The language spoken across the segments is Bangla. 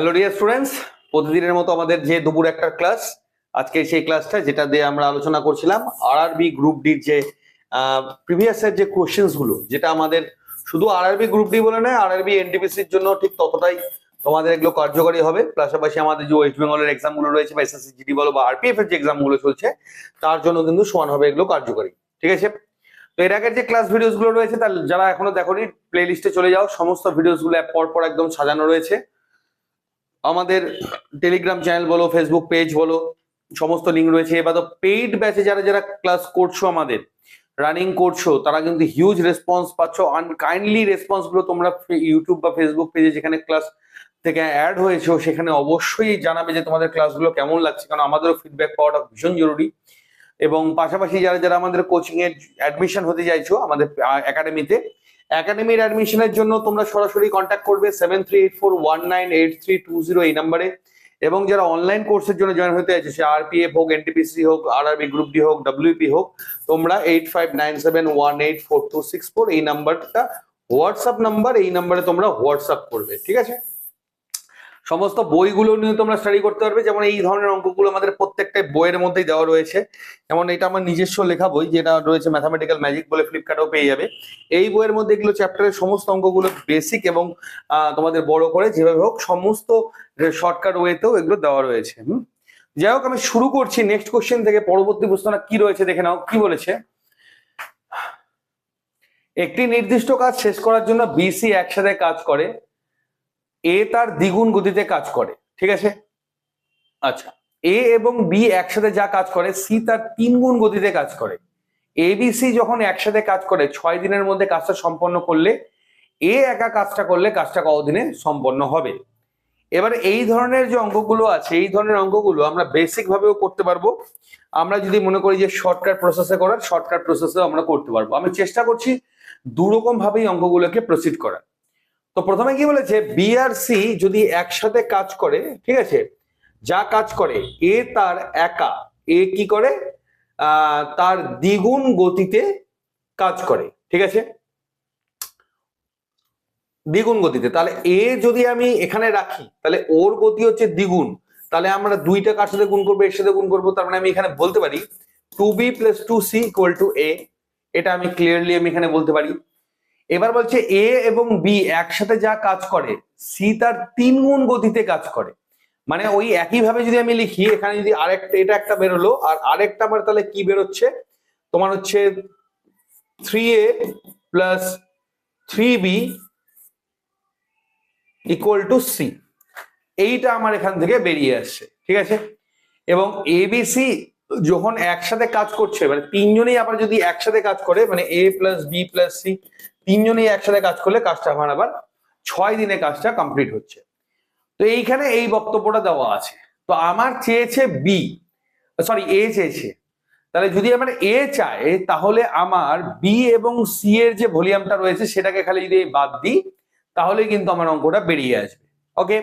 হ্যালো ডিয়ার স্টুডেন্টস প্রতিদিনের মতো আমাদের যে দুপুর একটা ক্লাস আজকে সেই ক্লাসটা যেটা দিয়ে আমরা আলোচনা করছিলাম আরআরবি গ্রুপ ডির যে প্রিভিয়াস এর যে কোশ্চেন্সগুলো, যেটা আমাদের শুধু আরআরবি গ্রুপ ডি বলে নয় আরআরবি এনটিপিসির জন্য ঠিক ততটাই তোমাদের এগুলো কার্যকরী হবে। পাশাপাশি আমাদের যে ওয়েস্ট বেঙ্গলের এক্সামগুলো রয়েছে বা এসএসসি জিডি বলো বা আরপিএফ এর যে এক্সামগুলো চলছে, তার জন্য কিন্তু সমান হবে এগুলো কার্যকরী। ঠিক আছে? তো এর আগের যে ক্লাস ভিডিওসগুলো রয়েছে, তার যারা এখনও দেখোনি প্লে লিস্টে চলে যাও। সমস্ত ভিডিওসগুলো পর পর একদম সাজানো রয়েছে। আমাদের টেলিগ্রাম চ্যানেল বলো ফেসবুক পেজ বলো, সমস্ত লিঙ্ক রয়েছে। এবার তো পেইড ব্যাচে যারা যারা ক্লাস করছ আমাদের রানিং করছ, তারা কিন্তু হিউজ রেসপন্স পাচ্ছ। কাইন্ডলি রেসপন্সগুলো তোমরা ইউটিউব বা ফেসবুক পেজে যেখানে ক্লাস থেকে অ্যাড হয়েছো, সেখানে অবশ্যই জানাবে যে তোমাদের ক্লাসগুলো কেমন লাগছে, কারণ আমাদেরও ফিডব্যাক পাওয়াটা ভীষণ জরুরি। এবং পাশাপাশি যারা যারা আমাদের কোচিং এর অ্যাডমিশন হতে চাইছো, আমাদের একাডেমিতে একাডেমির অ্যাডমিশনের জন্য তোমরা সরাসরি কন্ট্যাক্ট করবে seven three eight four one nine eight three two zero এই নাম্বারে এবং যারা অনলাইন কোর্সের জন্য জয়েন হতে চাইছে, সে আরপিএফ হোক এনটিপিসি হোক আরআরবি গ্রুপ ডি হোক ডাব্লিউপি হোক, তোমরা eight five nine seven one eight four two six four এই নাম্বারটা হোয়াটসঅ্যাপ নাম্বার এই নাম্বারে তোমরা হোয়াটসঅ্যাপ করবে, ঠিক আছে? সমস্ত বইগুলো নিয়ে তোমরা স্টাডি করতে পারবে। যেমন এই ধরনের অঙ্কগুলো আমাদের প্রত্যেকটা বইয়ের মধ্যেই দেওয়া রয়েছে। যেমন এটা আমার নিজস্ব লেখা বই, যেটা রয়েছে ম্যাথামেটিক্যাল ম্যাজিক বলে ফ্লিপকার্টেও পেয়ে যাবে। এই বইয়ের মধ্যে এগুলো চ্যাপ্টারের সমস্ত অঙ্কগুলো বেসিক এবং তোমাদের বড় করে যেভাবে হোক সমস্ত শর্টকাট ওয়েতেও এগুলো দেওয়া রয়েছে। যাই হোক, আমি শুরু করছি নেক্সট কোশ্চেন থেকে। পরবর্তী প্রশ্নটা কি রয়েছে দেখে নাও, কি বলেছে? একটি নির্দিষ্ট কাজ শেষ করার জন্য বিসি একসাথে কাজ করে। এ তার দ্বিগুণ গতিতে কাজ করে ঠিক আছে? আচ্ছা। এ এবং বি একসাথে যা কাজ করে সি তার তিন গুণ গতিতে কাজ করে। এবিসি যখন একসাথে কাজ করে ছয় দিনের মধ্যে কাজটা সম্পন্ন করলে এ একা কাজটা করলে কাজটা কতদিনে সম্পন্ন হবে? এবার এই ধরনের যে অঙ্কগুলো আছে এই ধরনের অঙ্কগুলো আমরা বেসিক ভাবেও করতে পারব। আমরা যদি মনে করি যে শর্টকাট প্রসেসে করার শর্টকাট প্রসেসেও আমরা করতে পারব। আমি চেষ্টা করছি দুরকম ভাবেই অঙ্কগুলোকে প্রসিড করার। তো প্রথমে কি বলেছে বি আর সি যদি একসাথে কাজ করে, ঠিক আছে, যা কাজ করে এ তার একা এ কি করে? তার দ্বিগুণ গতিতে কাজ করে, ঠিক আছে? দ্বিগুণ গতিতে, তাহলে এ যদি আমি এখানে রাখি, তাহলে ওর গতি হচ্ছে দ্বিগুণ, তাহলে আমরা দুইটা কার সাথে গুণ করব, এর সাথে গুণ করব, তার মানে আমি এখানে বলতে পারি two B plus two C equal to A এটা আমি ক্লিয়ারলি আমি এখানে বলতে পারি। এবার বলছে এ এবং বি একসাথে যা কাজ করে সি তার তিন গুণ গতিতে কাজ করে। মানে ওই একই ভাবে যদি আমি লিখি, এখানে যদি আরেকটা, এটা একটা বেরোলো, আর আরেকটা আমার তাহলে কি বেরোচ্ছে? তোমার হচ্ছে three A plus three B equal to C এইটা আমার এখান থেকে বেরিয়ে আসছে ঠিক আছে? এবং এবিসি যখন একসাথে কাজ করছে মানে তিনজনেই আবার যদি একসাথে কাজ করে মানে A plus B plus C তিনজনেই একসাথে কাজ করলে কাজটা আমার আবার ছয় দিনে কাজটা কমপ্লিট হচ্ছে। তো এইখানে এই বক্তব্যটা দেওয়া আছে। তো আমার চেয়েছে বি সরি এ চেয়েছে। তাহলে যদি আমার এ চায়, তাহলে আমার বি এবং সি এর যে ভলিউমটা রয়েছে, সেটাকে খালি যদি বাদ দিই, তাহলে কিন্তু আমার অঙ্কটা বেরিয়ে আসবে। ওকে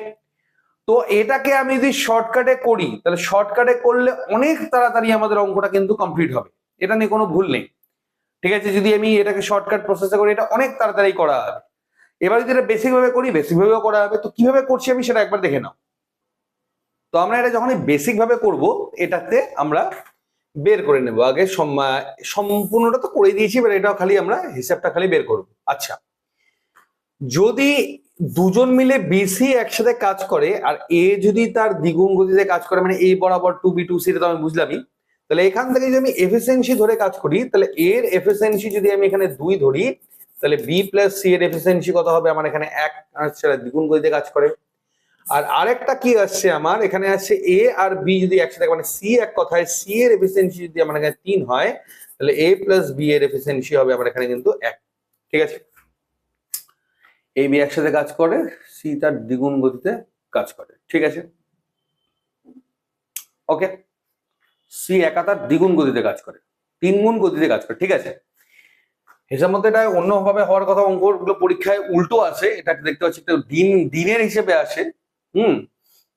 তো এটাকে আমি যদি শর্টকাটে করি, তাহলে শর্টকাটে করলে অনেক তাড়াতাড়ি আমাদের অঙ্কটা কিন্তু কমপ্লিট হবে। এটা নিয়ে কোনো ভুল নেই। ঠিক আছে, যদি আমি এটাকে শর্টকাট প্রসেসে করি, এটা অনেক তাড়াতাড়ি করা হবে। এবার যদি এটা বেসিক ভাবে করি বেসিক ভাবেও করা হবে, তো কীভাবে করছি আমি সেটা একবার দেখে নাও। তো আমরা এটা যখন বেসিক ভাবে করব, এটাতে আমরা বের করে নেব। আগে সম- সম্পূর্ণটা তো করে দিয়েছি, এবার এটাও খালি আমরা হিসাবটা খালি বের করব। আচ্ছা যদি দুজন মিলে বেশি একসাথে কাজ করে, আর এ যদি তার দ্বিগুণ গতিতে কাজ করে মানে এ বরাবর টু বি টু সি তো আমি বুঝলামই, তাহলে এখান থেকে যদি আমি এফিসিয়েন্সি ধরে কাজ করি, তাহলে এর এফিসিয়েন্সি যদি আমি এখানে দুই ধরি, তাহলে বি প্লাস সি এর এফিসিয়েন্সি কত হবে? আমার এখানে এক আর দ্বিগুণ গতিতে কাজ করে। আর আরেকটা কি আসছে আমার? এখানে আসছে এ আর বি যদি একসাথে মানে সি এক কথায় সি এর এফিসিয়েন্সি যদি আমার এখানে তিন হয়, তাহলে এ প্লাস বি এর এফিসিয়েন্সি হবে আমার এখানে কিন্তু এক। ঠিক আছে? এ বি একসাথে কাজ করে সি তার দ্বিগুণ গতিতে কাজ করে। ঠিক আছে? ওকে সি একা তার দ্বিগুণ গতিতে কাজ করে। তিন গুণ গতিতে কাজ করে। ঠিক আছে? হিসাব মতো এটা অন্যভাবে হওয়ার কথা, অঙ্কগুলো পরীক্ষায় উল্টো আসে এটা দেখতে পাচ্ছি, একটা দিন, দিনের হিসেবে আসে। হুম?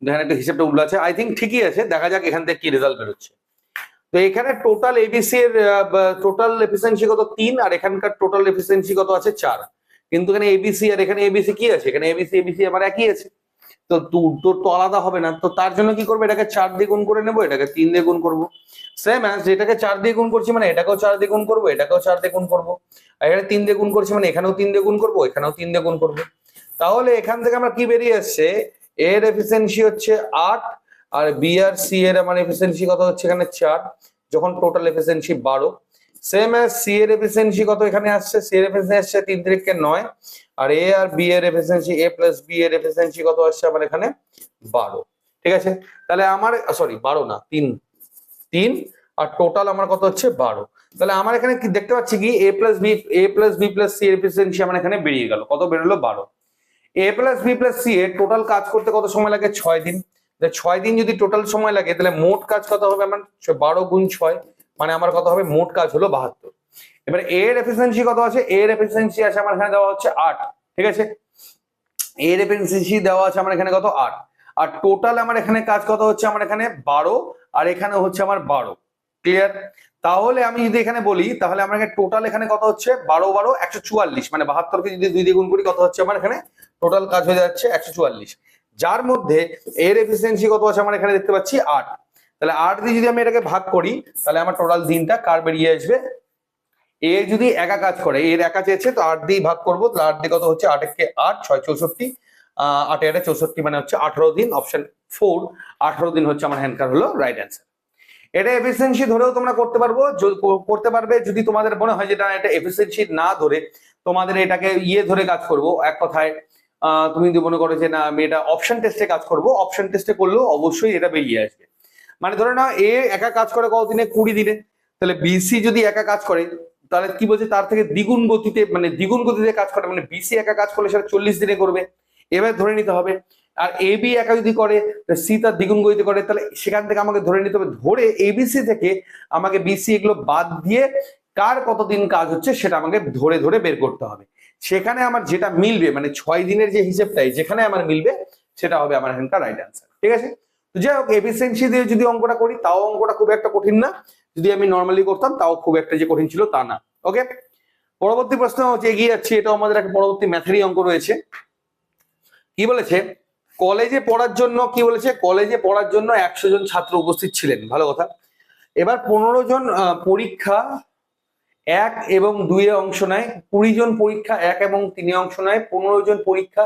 দেখেন একটা হিসেবটা উল্টো আছে। আই থিঙ্ক ঠিকই আছে। দেখা যাক এখান থেকে কি রেজাল্ট বেরোচ্ছে। তো এখানে টোটাল এবিসি এর টোটাল এফিসিয়েন্সি কত? তিন। আর এখানকার টোটাল এফিসিয়েন্সি কত আছে? চার। কিন্তু এখানে এবিসি আর এখানে এবিসি কি আছে? এখানে এবিসি এবিসি আমার একই আছে। তো তোর তো আলাদা হবে না। তো তার জন্য কি করব? এটাকে চার দিয়ে গুণ করে নেব, এটাকে তিন দিয়ে গুণ করব। সেম অ্যাজ যেটাকে চার দিয়ে গুণ করছি মানে এটাকেও চার দিয়ে গুণ করব, এটাকেও চার দিয়ে গুণ করব। আর এখানে তিন দিয়ে গুণ করছি মানে এখানেও তিন দিয়ে গুণ করব, এখানেও তিন দিয়ে গুণ করব। তাহলে এখান থেকে আমরা কি বেরিয়ে আসছে? এর এফিসিয়েন্সি হচ্ছে আট, আর বি আর সি এর আমার এফিসিয়েন্সি কত হচ্ছে? এখানে চার, যখন টোটাল এফিসিয়েন্সি বারো। সেম অ্যাজ সি এর এফিসিয়েন্সি কত এখানে আসছে? সি এর এফিসিয়েন্সি আসছে তিন তিরিখকে নয়। আর এ আর বি এর এফিসিয়েন্সি এ প্লাস বি এর এফিসিয়েন্সি কত আসছে আমার এখানে? বারো। ঠিক আছে? তাহলে আমার সরি বারো না, তিন। তিন, আর টোটাল আমার কত হচ্ছে? বারো। তাহলে আমার এখানে কি, দেখতে পাচ্ছি কি? A plus B A plus B plus C এর এফিসিয়েন্সি আমার এখানে বেরিয়ে গেল। কত বেরোলো? বারো। A plus B plus C এর টোটাল কাজ করতে কত সময় লাগে? ছয় দিন। ছয় দিন যদি টোটাল সময় লাগে, তাহলে মোট কাজ কত হবে আমার? বারো গুণ ছয়। মানে আমার কত হবে মোট কাজ হলো বাহাত্তর। এবার এর এফিসিয়েন্সি কত আছে? এর এফিসিয়েন্সি আছে আমার এখানে দেওয়া হচ্ছে আট, ঠিক আছে? এর এফিসিয়েন্সি দেওয়া আছে আমার এখানে কত? আট। আর টোটাল আমার এখানে কাজ কত হচ্ছে? আমার এখানে বারো, আর এখানে হচ্ছে আমার বারো। ক্লিয়ার তাহলে আমি যদি এখানে বলি, তাহলে আমার এখানে টোটাল এখানে কত হচ্ছে? বারো বারো, একশো চুয়াল্লিশ। মানে বাহাত্তরকে যদি দুই দিয়ে গুণ করি, কত হচ্ছে আমার এখানে? টোটাল কাজ হয়ে যাচ্ছে একশো চুয়াল্লিশ। যার মধ্যে এর এফিসিয়েন্সি কত আছে? আমার এখানে দেখতে পাচ্ছি আট। তাহলে আট দিয়ে যদি আমি এটাকে ভাগ করি, তাহলে আমার টোটাল দিনটা কার বেরিয়ে আসবে? এ যদি একা কাজ করে এর একা চেয়েছে, তো আট দিয়ে ভাগ করব, তাহলে আট দিয়ে কত হচ্ছে? আট একে আট, ছয় চৌষট্টি। আট এটা চৌষট্টি মানে হচ্ছে আঠারো দিন অপশন ফোর আঠারো দিন হচ্ছে আমার হ্যান্ডকার হলো রাইট অ্যান্সার এটা এফিসিয়েন্সি ধরেও তোমরা করতে পারব করতে পারবে, যদি তোমাদের মনে হয় যেটা এটা এফিসিয়েন্সি না ধরে তোমাদের এটাকে ইয়ে ধরে কাজ করব, এক কথায় তুমি যদি মনে করো যে না, আমি এটা অপশন টেস্টে কাজ করব অপশন টেস্টে করলেও অবশ্যই এটা বেরিয়ে আসবে। মানে ধরে নাও, এ একা কাজ করে কতদিনে? কুড়ি দিনে। তাহলে বিসি যদি একা কাজ করে, তাহলে কি বলছে? তার থেকে দ্বিগুণ গতিতে মানে দ্বিগুণ গতিতে কাজ করে মানে বিসি একা কাজ করলে সেটা চল্লিশ দিনে করবে। এবার ধরে নিতে হবে, আর এ বি একা যদি করে সি তার দ্বিগুণ গতিতে করে, তাহলে সেখান থেকে আমাকে ধরে নিতে হবে, ধরে এবিসি থেকে আমাকে বিসি এগুলো বাদ দিয়ে কার কতদিন কাজ হচ্ছে সেটা আমাকে ধরে ধরে বের করতে হবে। সেখানে আমার যেটা মিলবে মানে ছয় দিনের যে হিসেবটাই, যেখানে আমার মিলবে, সেটা হবে আমার এখানকার রাইট অ্যান্সার ঠিক আছে? তো যাই হোক এফিসিয়েন্সি দিয়ে যদি অঙ্কটা করি, তাও অঙ্কটা খুব একটা কঠিন না। যদি আমি নর্মালি করতাম, তাও খুব একটা যে কঠিন ছিল তা না। ওকে পরবর্তী প্রশ্ন হচ্ছে, এগিয়ে যাচ্ছি। এটা আমাদের একটা পরবর্তী ম্যাথেরই অঙ্ক রয়েছে। কি বলেছে? কলেজে পড়ার জন্য কি বলেছে? কলেজে পড়ার জন্য একশো জন ছাত্র উপস্থিত ছিলেন। ভালো কথা। এবার পনেরো জন পরীক্ষা এক এবং দুইয়ে অংশ নেয়। কুড়ি জন পরীক্ষা এক এবং তিনে অংশ নেয়। পনেরো জন পরীক্ষা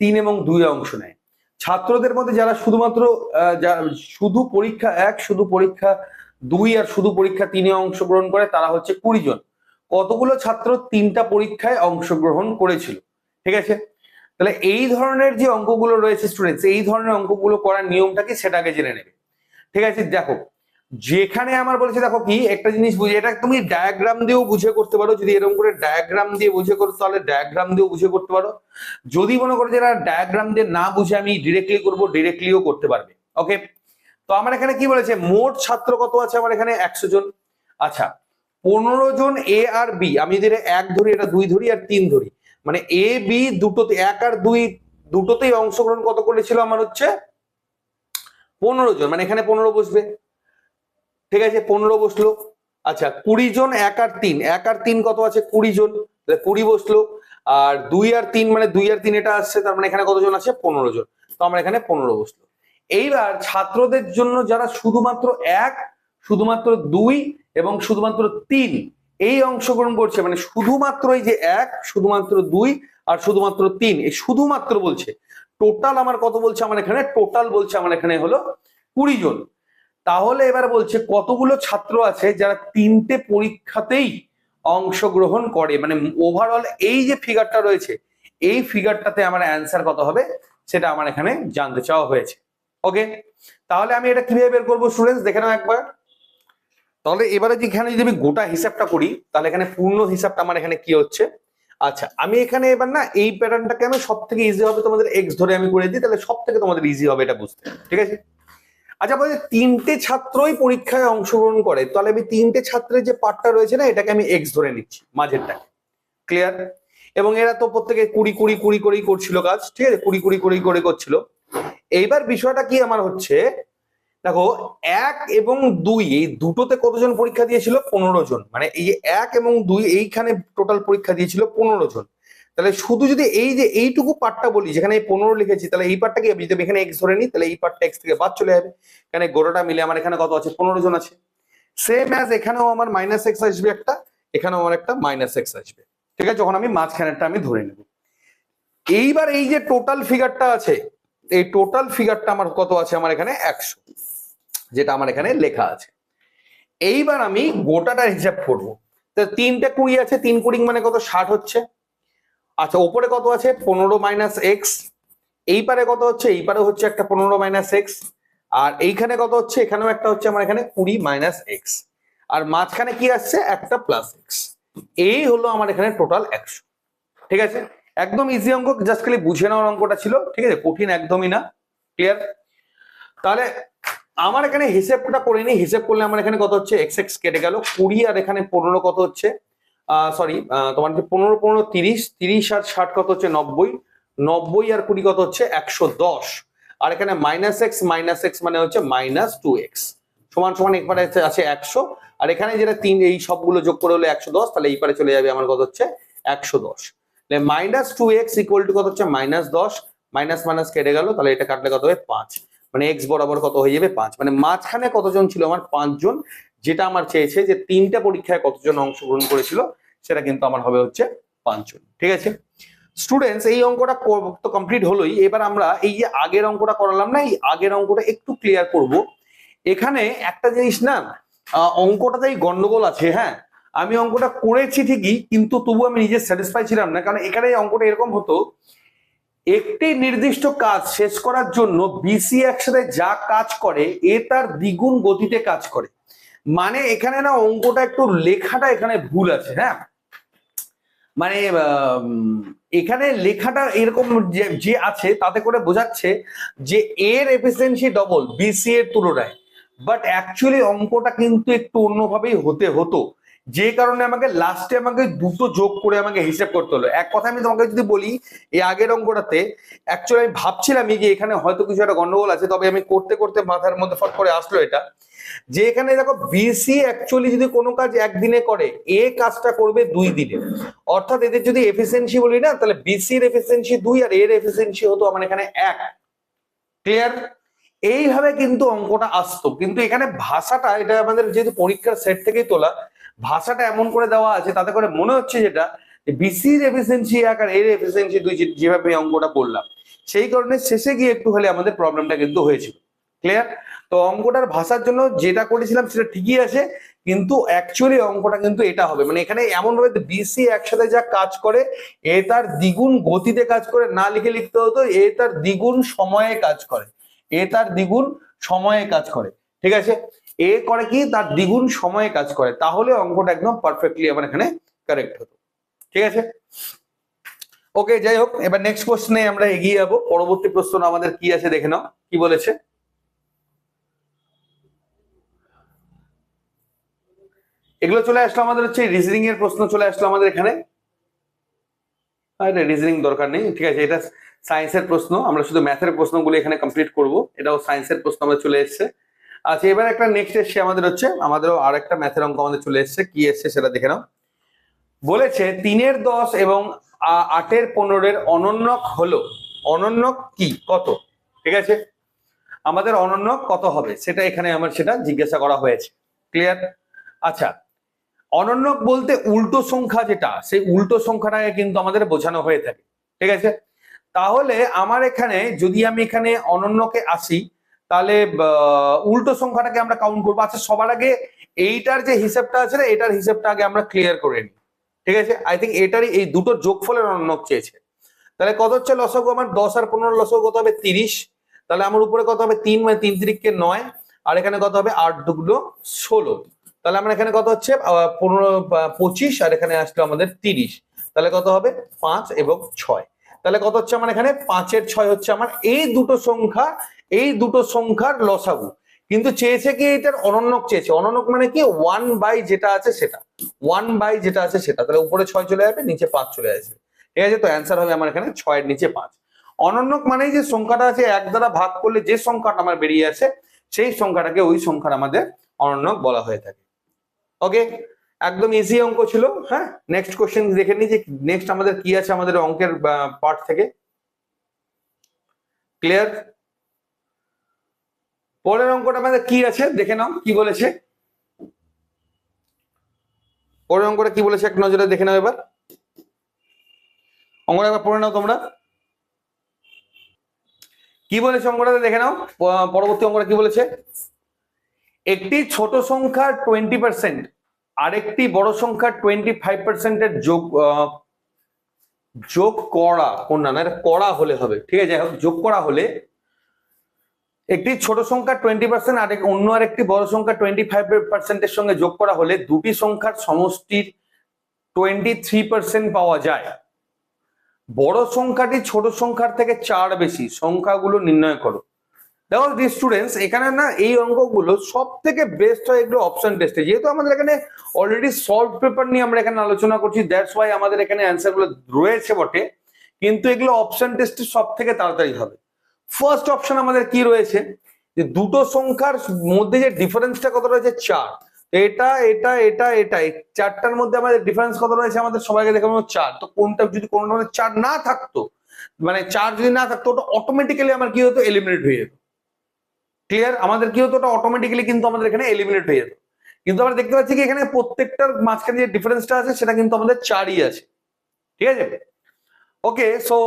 তিন এবং দুইয়ে অংশ নেয়। ছাত্রদের মধ্যে যারা শুধুমাত্র শুধু পরীক্ষা এক, শুধু পরীক্ষা দুই আর শুধু পরীক্ষা তিনে অংশগ্রহণ করে তারা হচ্ছে কুড়ি জন। কতগুলো ছাত্র তিনটা পরীক্ষায় অংশগ্রহণ করেছিল? ঠিক আছে? তাহলে এই ধরনের যে অঙ্কগুলো রয়েছে স্টুডেন্টস এই ধরনের অঙ্কগুলো করার নিয়মটা কি সেটাকে জেনে নেবে। ঠিক আছে? দেখো যেখানে আমার বলেছে, দেখো কি, একটা জিনিস বুঝে, এটা তুমি ডায়াগ্রাম দিয়েও বুঝে করতে পারো, যদি এরকম করে ডায়াগ্রাম দিয়ে বুঝে করো, তাহলে ডায়াগ্রাম দিয়েও বুঝে করতে পারো। যদি মনে করো যে ডায়াগ্রাম দিয়ে না বুঝে, আমি ডিরেক্টলি করব ডিরেক্টলিও করতে পারবে ওকে তো আমার এখানে কি বলেছে, মোট ছাত্র কত আছে আমার এখানে? একশো জন। আচ্ছা পনেরো জন এ আর বি আমি যদি এক ধরি, এটা দুই ধরি আর তিন ধরি মানে এ বি দুটোতে, এক আর দুই দুটোতেই অংশগ্রহণ কত করেছিল আমার হচ্ছে? পনেরো জন মানে এখানে পনেরো বসবে। ঠিক আছে, পনেরো বসল। আচ্ছা কুড়ি জন, এক আর তিন। এক আর তিন কত আছে? কুড়ি জন। কুড়ি বসল। আর দুই আর তিন মানে দুই আর তিন এটা আসছে, তার মানে এখানে কতজন আছে? পনেরো জন। তো আমার এখানে পনেরো বসল। এইবার ছাত্রদের জন্য যারা শুধুমাত্র এক, শুধুমাত্র দুই এবং শুধুমাত্র তিন, এই অংশগ্রহণ করছে মানে শুধুমাত্র এই যে এক, শুধুমাত্র দুই আর শুধুমাত্র তিন, এই শুধুমাত্র বলছে। টোটাল আমার কত বলছে? আমার এখানে টোটাল বলছে, আমার এখানে হলো কুড়ি জন। তাহলে এবার বলছে, কতগুলো ছাত্র আছে যারা তিনটে পরীক্ষাতেই অংশগ্রহণ করে? মানে ওভারঅল এই যে ফিগারটা রয়েছে, এই ফিগারটাতে আমার অ্যান্সার কত হবে সেটা আমার এখানে জানতে চাওয়া হয়েছে। ওকে তাহলে আমি এটা কীভাবে বের করব স্টুডেন্টস দেখে নাও একবার। তাহলে এবারে যেখানে যদি আমি গোটা হিসাবটা করি, তাহলে এখানে পূর্ণ হিসাবটা আমার এখানে কি হচ্ছে? আচ্ছা আমি এখানে এবার না, এই প্যাটার্নটাকে আমি সব থেকে ইজি হবে তোমাদের এক্স ধরে আমি করে দিই, তাহলে সব থেকে তোমাদের ইজি হবে এটা বুঝতে। ঠিক আছে? আচ্ছা বলছে তিনটে ছাত্রই পরীক্ষায় অংশগ্রহণ করে, তাহলে আমি তিনটে ছাত্রের যে পার্টটা রয়েছে না, এটাকে আমি এক্স ধরে নিচ্ছি মাঝেরটাকে ক্লিয়ার এবং এরা তো প্রত্যেকে কুড়ি কুড়ি কুড়ি করেই করছিল কাজ, ঠিক আছে? কুড়ি কুড়ি কুড়ি করে করছিল। এইবার বিষয়টা কি আমার হচ্ছে, দেখো, এক এবং দুই, এই দুটোতে কতজন পরীক্ষা দিয়েছিল? পনেরো জন। মানে এই এক এবং দুই, এইখানে টোটাল পরীক্ষা দিয়েছিল পনেরো জন। তাহলে শুধু যদি এই যে এইটুকু পার্টটা বলি, যেখানে এই পনেরো লিখেছি, তাহলে এই পার্টটাকে যদি আমি এখানে এক্স ধরে নিই, তাহলে এই পার্টটা এক্স থেকে বাদ চলে যাবে। এখানে গোটাটা মিলে আমার এখানে কত আছে? পনেরো জন আছে। সেম অ্যাজ এখানেও আমার মাইনাস এক্স আসবে একটা, এখানেও আমার একটা মাইনাস এক্স আসবে। ঠিক আছে? যখন আমি মাঝখানেরটা আমি ধরে নেব। এইবার এই যে টোটাল ফিগারটা আছে, এই টোটাল ফিগারটা আমার কত আছে? আমার এখানে একশো, যেটা আমার এখানে লেখা আছে। এইবার আমি গোটাটার হিসাব করব। তিনটে কুড়ি আছে, তিন কুড়ি মানে কত? ষাট হচ্ছে। আচ্ছা ওপরে কত আছে? পনেরো মাইনাস এক্স এই পারে কত হচ্ছে? এই পারে হচ্ছে একটা পনেরো মাইনাস এক্স আর এইখানে কত হচ্ছে? এখানেও একটা হচ্ছে, আমার এখানে কুড়ি মাইনাস এক্স আর মাঝখানে কি আসছে? একটা প্লাস এক্স এই হলো আমার এখানে টোটাল একশো ঠিক আছে? একদম ইজি অঙ্ক জাস্ট খালি বুঝে নেওয়ার অঙ্কটা ছিল। ঠিক আছে? কঠিন একদমই না। ক্লিয়ার তাহলে আমার এখানে হিসেবটা করে নি হিসেব করলে আমার এখানে কত হচ্ছে? এক্স এক্স কেটে গেল। কুড়ি আর এখানে পনেরো কত হচ্ছে? সরি তোমার যে পনেরো পনেরো, তিরিশ তিরিশ আর ষাট কত হচ্ছে? নব্বই। নব্বই আর কুড়ি কত হচ্ছে? একশো দশ। আর এখানে মাইনাস এক্স মাইনাস এক্স মানে হচ্ছে মাইনাস টু এক্স সমান সমান একবারে আছে একশো। আর এখানে যেটা তিন, এই সবগুলো যোগ করে হলো একশো দশ, তাহলে এই পারে চলে যাবে আমার কত হচ্ছে? একশো দশ। Minus two X equal to কত হচ্ছে? মাইনাস দশ। মাইনাস মাইনাস কেটে গেল, তাহলে এটা কাটলে কত হবে? পাঁচ। মানে এক্স বরাবর কত হয়ে যাবে? পাঁচ। মানে মাঝখানে কতজন ছিল আমার? পাঁচজন। যেটা আমার চেয়েছে যে তিনটা পরীক্ষায় কতজন অংশগ্রহণ করেছিল, সেটা কিন্তু আমার হবে হচ্ছে পাঁচজন, ঠিক আছে? স্টুডেন্টস এই অঙ্কটা তো কমপ্লিট হলোই। এবার আমরা এই যে আগের অঙ্কটা করালাম না, এই আগের অঙ্কটা একটু ক্লিয়ার করব। এখানে একটা জিনিস না অঙ্কটাতেই গন্ডগোল আছে হ্যাঁ? আমি অঙ্কটা করেছি ঠিকই, কিন্তু তবু আমি নিজে স্যাটিসফাই ছিলাম না, কারণ এখানে অঙ্কটা এরকম হতো, একটি নির্দিষ্ট কাজ শেষ করার জন্য বিসি একসাথে যা কাজ করে, এ তার দ্বিগুণ গতিতে কাজ করে। মানে এখানে না অঙ্কটা একটু লেখাটা এখানে ভুল আছে হ্যাঁ? মানে এখানে লেখাটা এরকম যে আছে তাতে করে বোঝাচ্ছে যে এর এফিসিয়েন্সি ডবল বিসি এর তুলনায়। বাট অ্যাকচুয়ালি অঙ্কটা কিন্তু একটু অন্যভাবেই হতে হতো। যে কারণে আমাকে লাস্টে আমাকে দুটো যোগ করে আমাকে হিসেব করতে হলো। এক কথা আমি তোমাকে যদি বলি, এই আগের অঙ্কটাতে অ্যাকচুয়ালি আমি ভাবছিলামই যে এখানে হয়তো কিছু একটা গন্ডগোল আছে, তবে আমি করতে করতে মাথার মধ্যে ফট করে আসলো এটা। যে এখানে দেখো বিসি অ্যাকচুয়ালি যদি কোনো কাজ একদিনে করে, এ কাজটা করবে দুই দিনে। অর্থাৎ এদের যদি এফিসিয়েন্সি বলি না, তাহলে বিসি এর এফিসিয়েন্সি দুই আর এর এফিসিয়েন্সি হতো আমার এখানে এক। ক্লিয়ার এইভাবে কিন্তু অঙ্কটা আসতো। কিন্তু এখানে ভাষাটা, এটা আমাদের যেহেতু পরীক্ষার সেট থেকেই তোলা ভাষাটা এমন করে দেওয়া আছে, তাতে করে মনে হচ্ছে যেটা বিসির এফিসিয়েন্সি এক আর এর এফিসিয়েন্সি দুই যেভাবে অঙ্কটা করলাম সেই কারণে শেষে গিয়ে একটু হলে আমাদের প্রবলেমটা কিন্তু হয়েছিল। ক্লিয়ার তো অঙ্কটার ভাষার জন্য যেটা করেছিলাম সেটা ঠিকই আছে, কিন্তু অ্যাকচুয়ালি অঙ্কটা কিন্তু এটা হবে। মানে এখানে এমন ভাবে বিসি একসাথে যা কাজ করে, এ তার দ্বিগুণ গতিতে কাজ করে, না লিখে লিখতে হতো, এ তার দ্বিগুণ সময়ে কাজ করে। এ তার দ্বিগুণ সময়ে কাজ করে। ঠিক আছে? এ করে কি? তার দ্বিগুণ সময়ে কাজ করে। তাহলে অঙ্কটা একদম পারফেক্টলি আমার এখানে কারেক্ট হতো ঠিক আছে? ওকে যাই হোক, এবার নেক্সট কোশ্চেনে আমরা এগিয়ে যাব। পরবর্তী প্রশ্ন আমাদের কি আছে দেখে নাও। কি বলেছে? এগুলো চলে আসলো আমাদের হচ্ছে রিজনিং এর প্রশ্ন চলে আসলো আমাদের এখানে। রিজনিং দরকার নেই। ঠিক আছে, এটা সায়েন্সের প্রশ্ন। আমরা শুধু ম্যাথের প্রশ্নগুলো এখানে কমপ্লিট করব। এটাও সায়েন্সের প্রশ্ন আমাদের চলে এসেছে। আচ্ছা এবার একটা নেক্সট এসছে আমাদের হচ্ছে, আমাদেরও আর একটা ম্যাথের অঙ্ক আমাদের চলে এসেছে। কি এসছে সেটা দেখে নাও। বলেছে, তিনের দশ এবং আটের পনেরোর অনন্যক হলো। অনন্যক কি? কত? ঠিক আছে? আমাদের অনন্যক কত হবে? সেটা এখানে আমার সেটা জিজ্ঞাসা করা হয়েছে। ক্লিয়ার আচ্ছা অনন্যক বলতে উল্টো সংখ্যা যেটা, সেই উল্টো সংখ্যাটাকে কিন্তু আমাদের বোঝানো হয়ে থাকে। ঠিক আছে? তাহলে আমার এখানে যদি আমি এখানে অনন্যকে আসি তাহলে উল্টো সংখ্যাটাকে আমরা কাউন্ট করব। আচ্ছা সবার আগে এইটার যে হিসাবটা আছে না, এটার হিসেবটা আগে আমরা ক্লিয়ার করে নিই। ঠিক আছে? আই থিঙ্ক এটারই এই দুটো যোগফলের অনন্যক চেয়েছে। তাহলে কত হচ্ছে লসগু? আমার দশ আর পনেরো লসগু কত হবে? তিরিশ। তাহলে আমার উপরে কত হবে? তিন মানে তিন তিরিখকে নয়। আর এখানে কত হবে? আট দুগুলো ষোলো। তাহলে আমার এখানে কত হচ্ছে? পনেরো পঁচিশ। আর এখানে আসলো আমাদের তিরিশ। তাহলে কত হবে? পাঁচ এবং ছয়। তাহলে কত হচ্ছে আমার এখানে? পাঁচের ছয় হচ্ছে আমার এই দুটো সংখ্যা এই দুটো সংখ্যার লসাগু কিন্তু চেয়েছে কি এটার অনন্যক চেয়েছে। অনন্যক মানে কি? ওয়ান বাই যেটা আছে সেটা। ওয়ান বাই যেটা আছে সেটা। তাহলে উপরে ছয় চলে যাবে নিচে পাঁচ চলে আসবে। ঠিক আছে? তো অ্যান্সার হবে আমার এখানে ছয়ের নিচে পাঁচ। অনন্যক মানেই যে সংখ্যাটা আছে, এক দ্বারা ভাগ করলে যে সংখ্যাটা আমার বেরিয়ে আসে, সেই সংখ্যাটাকে ওই সংখ্যার আমাদের অনন্যক বলা হয়ে থাকে। ওকে একদম ইজি অঙ্ক ছিল হ্যাঁ? নেক্সট কোশ্চেন দেখে নিই যে নেক্সট আমাদের কি আছে আমাদের অঙ্কের পার্ট থেকে। ক্লিয়ার পরের অঙ্কটা আমাদের কি আছে? দেখে নাও, কি বলেছে? পরের অঙ্কটা কি বলেছে? এক নজরে দেখে নাও এবার। অঙ্কটা একবার পড়ে নাও তোমরা। কি বলেছে অঙ্কটাতে? দেখে নাও। পরবর্তী অঙ্কটা কি বলেছে? একটি ছোট সংখ্যা টোয়েন্টি পার্সেন্ট আরেকটি বড় সংখ্যা টোয়েন্টি ফাইভ পার্সেন্টের যোগ যোগ করা কোন না, এটা করা হলে হবে। ঠিক আছে যোগ করা হলে একটি ছোট সংখ্যা টোয়েন্টি পার্সেন্ট আর অন্য আরেকটি বড় সংখ্যা টোয়েন্টি ফাইভ পার্সেন্টের সঙ্গে যোগ করা হলে দুটি সংখ্যার সমষ্টির টোয়েন্টি থ্রি পার্সেন্ট পাওয়া যায়। বড় সংখ্যাটি ছোট সংখ্যার থেকে চার বেশি, সংখ্যাগুলো নির্ণয় করো। দেখো দি স্টুডেন্টস এখানে না এই অঙ্কগুলো সব থেকে বেস্ট হয় এগুলো অপশন টেস্টে যেহেতু আমাদের এখানে অলরেডি সলভ পেপার নিয়ে আমরা এখানে আলোচনা করছি দ্যাটস ওয়াই আমাদের এখানে অ্যান্সারগুলো রয়েছে বটে। কিন্তু এগুলো অপশন টেস্টে সব থেকে তাড়াতাড়ি হবে। ফার্স্ট অপশন আমাদের কি রয়েছে? যে দুটো সংখ্যার মধ্যে যে ডিফারেন্সটা কত রয়েছে? চার। এটা এটা এটা এটা চারটার মধ্যে আমাদের ডিফারেন্স কত রয়েছে? আমাদের সবাইকে দেখে মনে চার। তো কোনটা যদি কোনো ধরনের চার না থাকতো মানে চার যদি না থাকতো, ওটা অটোমেটিক্যালি আমার কি হতো? এলিমিনেট হয়ে যেত। ক্লিয়ার আমাদের কি হতো? ওটা অটোমেটিক্যালি কিন্তু আমাদের এখানে এলিমিনেট হয়ে যেত। কিন্তু আমরা দেখতে পাচ্ছি কি এখানে প্রত্যেকটার মাঝখানে যে ডিফারেন্সটা আছে, সেটা কিন্তু আমাদের চারই আছে। ঠিক আছে? ওকে সো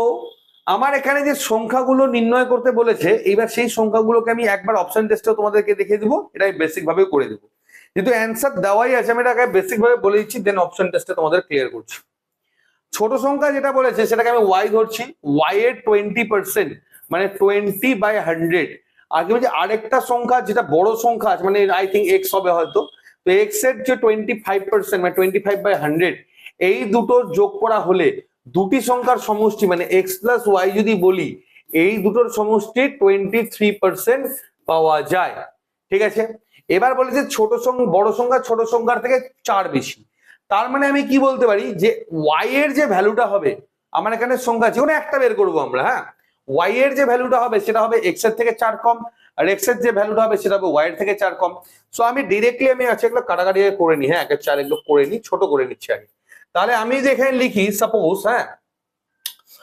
আমার এখানে যে সংখ্যাগুলো নির্ণয় করতে বলেছে এইবার সেই সংখ্যাগুলোকে আমি একবার অপশন টেস্টেও তোমাদেরকে দেখিয়ে দিব এটা আমি বেসিক করে দেবো। যেহেতু অ্যান্সার দেওয়াই আছে, আমি এটাকে বেসিক ভাবে বলে দিচ্ছি দেন অপশন টেস্টে তোমাদের ক্লিয়ার করছি। ছোট সংখ্যা যেটা বলেছে, সেটাকে আমি ওয়াই ধরছি ওয়াই এর টোয়েন্টি পার্সেন্ট মানে টোয়েন্টি বাই হান্ড্রেড আর কি বলছি আরেকটা সংখ্যা, যেটা বড় সংখ্যা আছে মানে আই থিঙ্ক এক্স হবে হয়তো, তো এক্সের যে টোয়েন্টি ফাইভ পার্সেন্ট মানে টোয়েন্টি ফাইভ বাই হান্ড্রেড এই দুটো যোগ করা হলে দুটি সংখ্যার সমষ্টি মানে এক্স প্লাস ওয়াই যদি বলি, এই দুটোর সমষ্টি টোয়েন্টি থ্রি পার্সেন্ট পাওয়া যায়। ঠিক আছে? এবার বলেছে ছোট সংখ্যা বড় সংখ্যা ছোট সংখ্যার থেকে চার বেশি। তার মানে আমি কি বলতে পারি যে ওয়াই এর যে ভ্যালুটা হবে, আমার এখানে সংখ্যা আছে কোনো একটা বের করব আমরা হ্যাঁ? ওয়াই এর যে ভ্যালুটা হবে, সেটা হবে এক্সের থেকে চার কম, আর এক্সের যে ভ্যালুটা হবে, সেটা হবে ওয়াই এর থেকে চার কম। সো আমি ডিরেক্টলি আমি আছে এগুলো কাটাকাটি করে নিই হ্যাঁ একের চার এগুলো করে নিই, ছোট করে নিচ্ছি আগে। তাহলে আমি যদি এখানে লিখি সাপোজ হ্যাঁ?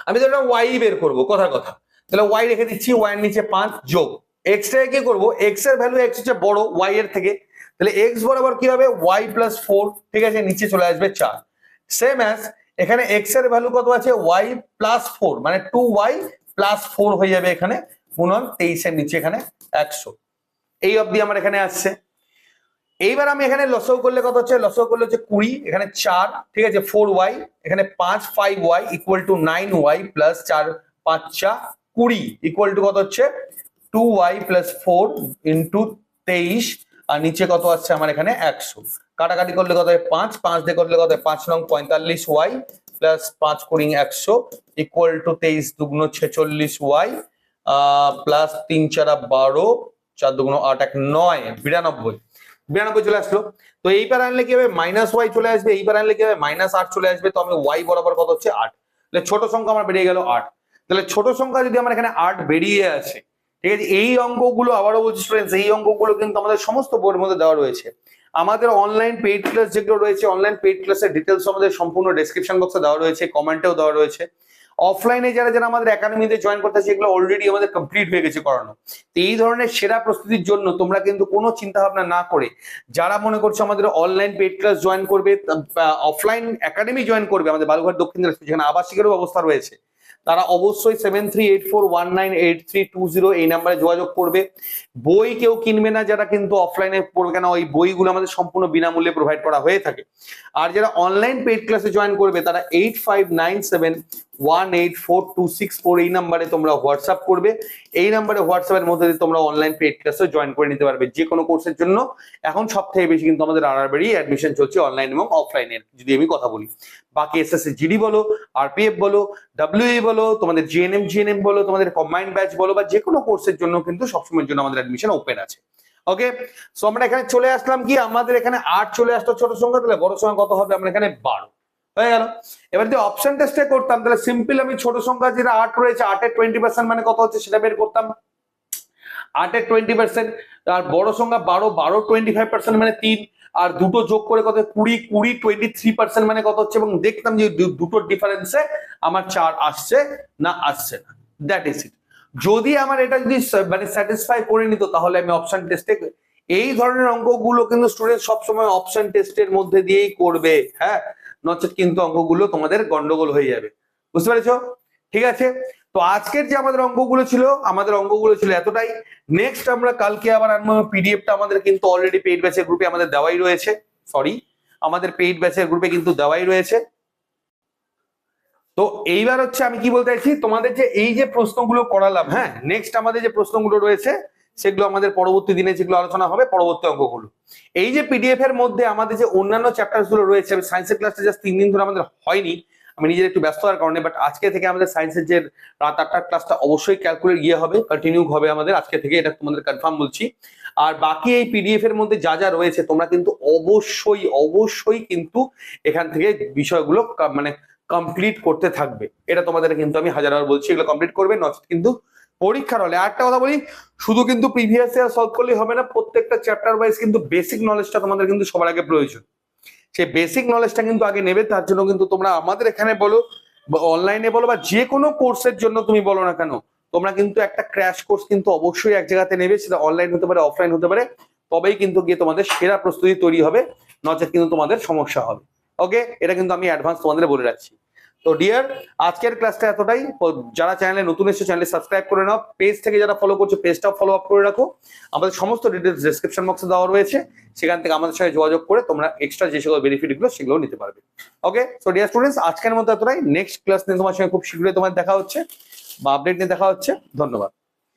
আমি তো ওয়াই বের করব, কথা কথা। তাহলে ওয়াই রেখে দিচ্ছি ওয়াই এর নিচে পাঁচ যোগ। এক্স টাকে কি করব? এক্সের ভ্যালু এক্স হচ্ছে বড় ওয়াই এর থেকে। তাহলে এক্স বরাবর কি হবে? ওয়াই প্লাস ফোর ঠিক আছে? নিচে চলে আসবে চার। সেম অ্যাজ এখানে এক্সের ভ্যালু কত আছে? ওয়াই প্লাস ফোর মানে টু ওয়াই প্লাস ফোর হয়ে যাবে এখানে, গুণন তেইশের নিচে এখানে একশো। এই অবধি আমার এখানে আসছে। এইবার আমি এখানে লসও করলে কত হচ্ছে? লসও করলে হচ্ছে কুড়ি, এখানে চার, ঠিক আছে? ফোর ওয়াই, এখানে পাঁচ, five Y equal to nine Y plus চার, পাঁচ, চা, কুড়ি ইকুয়াল টু কত হচ্ছে? Two Y plus four into তেইশ, আর নিচে কত আসছে আমার এখানে একশো। কাটাকাটি করলে কত হয়? পাঁচ পাঁচ দিয়ে করলে কত হয়? পাঁচ নং পঁয়তাল্লিশ ওয়াই প্লাস পাঁচ কুড়ি একশো ইকুয়াল টু তেইশ দুগুণ ছেচল্লিশ ওয়াই প্লাস তিন চারা বারো, চার দুগুণ আট এক নয়, বিরানব্বই। বিরানব্বই চলে আসলো। তো এইবার আনলে কি হবে? মাইনাস ওয়াই চলে আসবে, এইবার আনলে কি হবে? মাইনাস আট চলে আসবে, তো আমি ওয়াই বরাবর কত হচ্ছে? আট। তাহলে ছোট সংখ্যা আমার বেরিয়ে গেল আট। তাহলে ছোট সংখ্যা যদি আমার এখানে আট বেরিয়ে আছে ঠিক আছে? এই অঙ্কগুলো আবারও বলছি স্টুডেন্টস এই অঙ্কগুলো কিন্তু আমাদের সমস্ত বইয়ের মধ্যে দেওয়া রয়েছে। আমাদের অনলাইন পেইড ক্লাস যেগুলো রয়েছে অনলাইন পেইড ক্লাসের ডিটেলস আমাদের সম্পূর্ণ ডেসক্রিপশন বক্সে দেওয়া রয়েছে কমেন্টেও দেওয়া রয়েছে। অফলাইনে যারা যারা আমাদের একাডেমিতে জয়েন করতে এগুলো অলরেডি আমাদের কমপ্লিট হয়ে গেছে করানো। তো এই ধরনের সেরা প্রস্তুতির জন্য তোমরা কিন্তু কোনো চিন্তা ভাবনা না করে, যারা মনে করছ আমাদের অনলাইন পেইড ক্লাস জয়েন করবে অফলাইন একাডেমি জয়েন করবে, আমাদের বালুঘাট দক্ষিণ দিনাজপুর, যেখানে আবাসিকেরও ব্যবস্থা রয়েছে, তারা অবশ্যই seven three eight four one nine eight three two zero এই নাম্বারে যোগাযোগ করবে। বই কেউ কিনবে না, যারা কিন্তু অফলাইনে পড়বে কেন ওই বইগুলো আমাদের সম্পূর্ণ বিনামূল্যে প্রোভাইড করা হয়ে থাকে। আর যারা অনলাইন পেইড ক্লাসে জয়েন করবে, তারা eight five nine seven one eight four two six four এই নাম্বারে তোমরা হোয়াটসঅ্যাপ করবে। এই নাম্বারে হোয়াটসঅ্যাপের মধ্যে দিয়ে তোমরা অনলাইন পেইড ক্লাসে জয়েন করে নিতে পারবে যে কোনো কোর্সের জন্য। এখন সব থেকে বেশি কিন্তু আমাদের আড়াবাড়ি অ্যাডমিশন চলছে অনলাইন এবং অফলাইনের যদি আমি কথা বলি, বাকি এসএসসি জিডি বলো আরপিএফ বলো ডাব্লিউই বলো, তোমাদের জিএনএম জিএনএম বলো, তোমাদের কম্বাইন্ড ব্যাচ বলো, বা যে কোনো কোর্সের জন্য কিন্তু সবসময়ের জন্য আমাদের অ্যাডমিশন ওপেন আছে। ওকে সো আমরা এখানে চলে আসলাম কি? আমাদের এখানে আট চলে আসতো ছোট সংখ্যা, তাহলে বড় সংখ্যা কত হবে? আমরা এখানে বারো। হয়ে গেল। এবার যদি অপশন টেস্টে করতাম, তাহলে সিম্পল আমি ছোট সংখ্যা যেটা আট রয়েছে, আটের টোয়েন্টি পার্সেন্ট মানে কত হচ্ছে সেটা বের করতাম। আটের টোয়েন্টি পার্সেন্ট আর বড় সংখ্যা বারো বারো টোয়েন্টি ফাইভ পার্সেন্ট মানে তিন, আর দুটো যোগ করে কত কুড়ি কুড়ি টোয়েন্টি থ্রি পার্সেন্ট মানে কত হচ্ছে? এবং দেখতাম যে দু- দুটোর ডিফারেন্সে আমার চার আসছে না আসছে না। দ্যাট ইজ ইট যদি আমার এটা যদি মানে স্যাটিসফাই করে নিত, তাহলে আমি অপশন টেস্টে এই ধরনের অঙ্কগুলো কিন্তু স্টুডেন্ট সবসময় অপশন টেস্টের মধ্যে দিয়েই করবে হ্যাঁ? নচেত কিন্তু অঙ্কগুলো তোমাদের গন্ডগোল হয়ে যাবে। বুঝতে পেরেছ? ঠিক আছে? তো আজকের যে আমাদের অঙ্কগুলো ছিল, আমাদের অঙ্কগুলো ছিল এতটাই। নেক্সট আমরা কালকে আবার আনব। পিডিএফটা আমাদের কিন্তু অলরেডি পেইড ব্যাচের গ্রুপে আমাদের দেওয়াই রয়েছে। সরি আমাদের পেইড ব্যাচের গ্রুপে কিন্তু দেওয়াই রয়েছে। তো এইবার হচ্ছে আমি কি বলতে চাইছি? তোমাদের যে এই যে প্রশ্নগুলো করালাম হ্যাঁ? নেক্সট আমাদের যে প্রশ্নগুলো রয়েছে সেগুলো আমাদের পরবর্তী দিনে যেগুলো আলোচনা হবে, পরবর্তী অঙ্কগুলো এই যে পিডিএফ এর মধ্যে আমাদের যে অন্যান্য চ্যাপ্টারগুলো রয়েছে, আমি সায়েন্সের ক্লাসটা জাস্ট তিন দিন ধরে আমাদের হয়নি, আমি নিজের একটু ব্যস্ত হওয়ার কারণে বাট আজকে থেকে আমাদের সায়েন্সের যে রাত আটটার ক্লাসটা অবশ্যই ক্যালকুলেট গিয়ে হবে কন্টিনিউ হবে আমাদের, আজকে থেকে এটা তোমাদের কনফার্ম বলছি। আর বাকি এই পিডিএফ এর মধ্যে যা যা রয়েছে, তোমরা কিন্তু অবশ্যই অবশ্যই কিন্তু এখান থেকে বিষয়গুলো মানে কমপ্লিট করতে থাকবে। এটা তোমাদের কিন্তু আমি হাজারবার বলছি, এগুলো কমপ্লিট করবে নচেত কিন্তু পরীক্ষার হলে। আরেকটা কথা বলি, শুধু কিন্তু প্রিভিয়াস ইয়ার সলভ করলেই হবে না, প্রত্যেকটা চ্যাপ্টার ওয়াইজ কিন্তু বেসিক নলেজটা তোমাদের কিন্তু সবার আগে প্রয়োজন। সেই বেসিক নলেজটা কিন্তু আগে নেবে, তার জন্য কিন্তু তোমরা আমাদের এখানে বলো অনলাইনে বলো, বা যে কোনো কোর্সের জন্য তুমি বলো না কেন, তোমরা কিন্তু একটা ক্র্যাশ কোর্স কিন্তু অবশ্যই এক জায়গাতে নেবে, সেটা অনলাইন হতে পারে অফলাইন হতে পারে, তবেই কিন্তু গিয়ে তোমাদের সেরা প্রস্তুতি তৈরি হবে, নচেত কিন্তু তোমাদের সমস্যা হবে। ওকে এটা কিন্তু আমি অ্যাডভান্স তোমাদের বলে রাখছি। তো ডিয়ার আজকের ক্লাসটা এতটাই। যারা চ্যানেলে নতুন এসে চ্যানেলে সাবস্ক্রাইব করে নাও। পেজ থেকে যারা ফলো করছ পেজটাও ফলো আপ করে রাখো। আমাদের সমস্ত ডিটেলস ডিসক্রিপশন বক্সে দেওয়া রয়েছে। সেখান থেকে আমাদের সঙ্গে যোগাযোগ করে তোমরা এক্সট্রা যে সকল বেনিফিটগুলো সেগুলো নিতে পারবে। ওকে সো ডিয়ার স্টুডেন্টস আজকের মতো এতটাই। নেক্সট ক্লাস নিয়ে তোমার সঙ্গে খুব শীঘ্রই তোমার দেখা হচ্ছে বা আপডেট নিয়ে দেখা হচ্ছে। ধন্যবাদ।